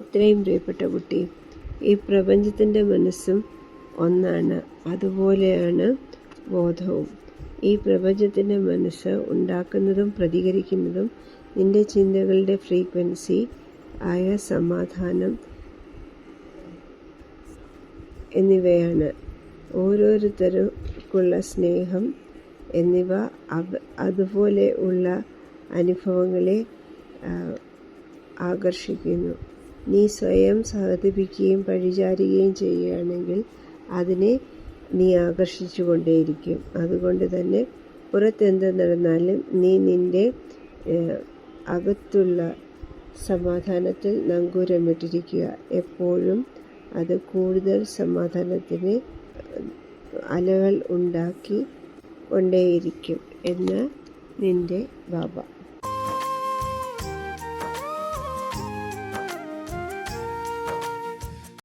ഇത്രയും പ്രിയപ്പെട്ട കുട്ടി ഈ പ്രപഞ്ചത്തിന്റെ മനസ്സും ഒന്നാണ്. അതുപോലെയാണ് ബോധവും. ഈ പ്രപഞ്ചത്തിന്റെ മനസ്സ് ഉണ്ടാക്കുന്നതും പ്രതികരിക്കുന്നതും നിന്റെ ചിന്തകളുടെ ഫ്രീക്വൻസി ആയ സമാധാനം എന്നിവയാണ്. ഓരോരുത്തർക്കുള്ള സ്നേഹം എന്നിവ അതുപോലെ ഉള്ള അനുഭവങ്ങളെ ആകർഷിക്കുന്നു. നീ സ്വയം സഹതപിക്കുകയും പഴിചാരുകയും ചെയ്യുകയാണെങ്കിൽ അതിനെ നീ ആകർഷിച്ചു കൊണ്ടേയിരിക്കും അതുകൊണ്ട് തന്നെ പുറത്തെന്ത് നടന്നാലും നീ നിന്റെ അകത്തുള്ള സമാധാനത്തിൽ നങ്കൂരമിട്ടിരിക്കുക. എപ്പോഴും അത് കൂടുതൽ സമാധാനത്തിന് അലകൾ ഉണ്ടാക്കി കൊണ്ടേയിരിക്കും എന്ന് നിന്റെ ബാബ